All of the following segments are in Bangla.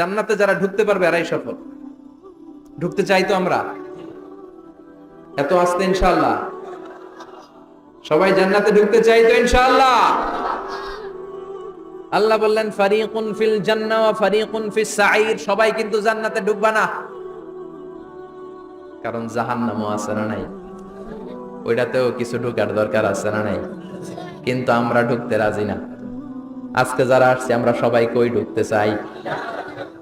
জান্নাতে যারা ঢুকতে পারবে এরাই সফল। ঢুকতে চাই তো আমরা। এত আসতে ইনশাআল্লাহ। সবাই জান্নাতে ঢুকতে চাই তো ইনশাআল্লাহ। আল্লাহ বললেন, ফারিকুন ফিল জান্নাহ ওয়া ফারিকুন ফিস সাঈর। সবাই কিন্তু জান্নাতে ঢুকবা না। কারণ জাহান্নামও আছে না নাই? ওইটাতেও কিছু ঢুকার দরকার আছে না নাই? কিন্তু আমরা ঢুকতে রাজি না। আজকে যারা আসছে, আমরা সবাই কই ঢুকতে চাই?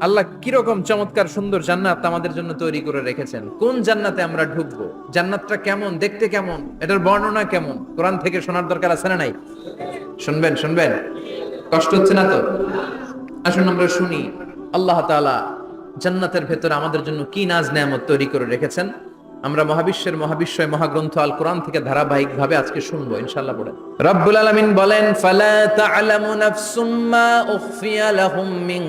আল্লাহ কীরকম চমৎকার সুন্দর জান্নাত আমাদের জন্য তৈরি করে রেখেছেন? কোন জান্নাতে আমরা ঢুকবো? জান্নাতটা কেমন? দেখতে কেমন? এটার বর্ণনা কেমন? কোরআন থেকে শোনার দরকার আছে না নাই? শুনবেন শুনবেন। কষ্ট হচ্ছে না তো? আসুন আমরা শুনি, আল্লাহ তাআলা জান্নাতের ভেতরে আমাদের জন্য কি নাজ নেয়ামত তৈরি করে রেখেছেন? আমরা মহাবিশ্বের মহাবিশ্বয় মহাগ্রন্থ আল কোরআন থেকে ধারাবাহিক ভাবে আজকে শুনব ইনশাল্লাহ পড়ে। রব্বুল আলামিন বলেন, ফালা তা'লামু নাফসুম মা লাহুম মিন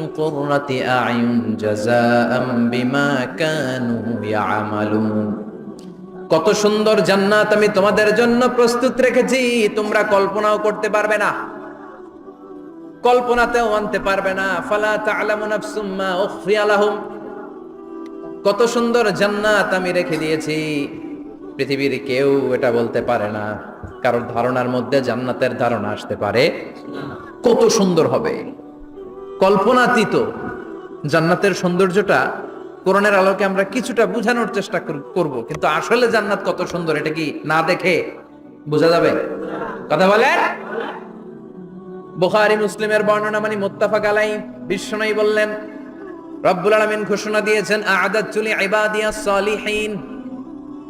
আ'য়ুন জাযাআম বিমা কানু ইয়ামালুন। কত সুন্দর জান্নাত আমি তোমাদের জন্য প্রস্তুত রেখেছি, তোমরা কল্পনাও করতে পারবে না, কল্পনাতেও আনতে পারবে না। ফালা তা'লামু নাফসুম মা উখফিয়া লাহুম কত সুন্দর জান্নাত আমি রেখে দিয়েছি। পৃথিবীর কেউ এটা বলতে পারে না। কারোর ধারণার মধ্যে জান্নাতের ধারণা আসতে পারে। কত সুন্দর হবে। কল্পনাতীত জান্নাতের সৌন্দর্যটা কোরআনের আলোকে আমরা কিছুটা বোঝানোর চেষ্টা কর- করব। কিন্তু আসলে জান্নাত কত সুন্দর, এটা কি না দেখে বোঝা যাবে? কথা বলে বুখারী, মুসলিমের বর্ণনা মানে মুত্তাফাক আলাই বিশ্বনবী বললেন রব্বুল আলমিন ঘোষণা দিয়েছেন আ'দাতুল ইবাদিয়াস সালিহিন।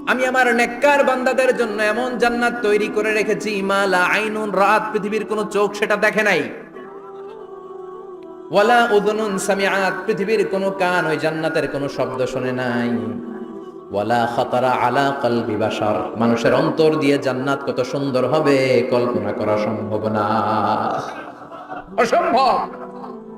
আমি আমার নেককার বান্দাদের জন্য এমন জান্নাত তৈরি করে রেখেছি মালা আইনুন রাত পৃথিবীর কোনো চোখ সেটা দেখে নাই। ওয়ালা উদুনুন সামিআত। পৃথিবীর কোনো কান ওই জান্নাতের কোনো শব্দ শুনে নাই। ওয়ালা খাতারা আলা কলবি বাশার। মানুষের অন্তর দিয়ে জান্নাত কত সুন্দর হবে, কল্পনা করা সম্ভব না। অসম্ভব!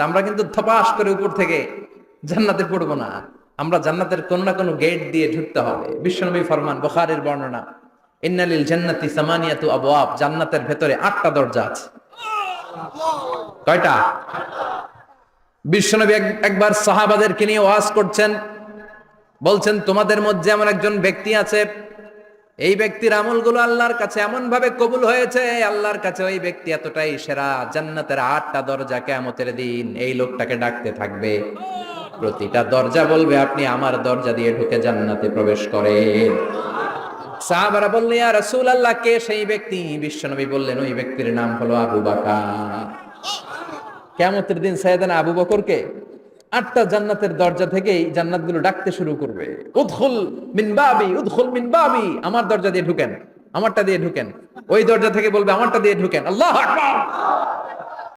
তা আমরা কিন্তু থপাস করে উপর থেকে জান্নাতে পড়ব না। আমরা জান্নাতের কোন না কোনো গেট দিয়ে ঢুকতে হবে। বিশ্বনবী ফরমান, বখারের বর্ণনা, ইন্নালিল জান্নাতি সামানিয়াতু আবওয়াব জান্নাতের ভেতরে আটটা দরজা আছে। কয়টা? বিশ্বনবী এক- একবার সাহাবাদেরকে নিয়ে ওয়াজ করছেন। বলছেন, তোমাদের মধ্যে এমন একজন ব্যক্তি আছে এই ব্যক্তির আমলগুলো আল্লাহর কাছে এমন ভাবে কবুল হয়েছে, আল্লাহর কাছে ওই ব্যক্তি এতটাই সেরা, জান্নাতের আটটা দরজা কেমতের দিন এই লোকটাকে ডাকতে থাকবে। প্রতিটা দরজা বলবে, আপনি আমার দরজা দিয়ে ঢুকে জান্নাতে প্রবেশ করেন। সাহাবারা বললেন কে সেই ব্যক্তি? বিশ্বনবী বললেন, ওই ব্যক্তির নাম হলো আবু বাকার কেমতের দিন সাইয়েদানা আবু বকরকে আটটা জান্নাতের দরজা থেকেই জান্নাতগুলো ডাকতে শুরু করবে। উদখুল মিন বাবি মিনবাবি মিন বাবি। আমার দরজা দিয়ে ঢুকেন, আমারটা দিয়ে ঢুকেন। ওই দরজা থেকে বলবে, আমারটা দিয়ে ঢুকেন। আল্লাহ আকবার।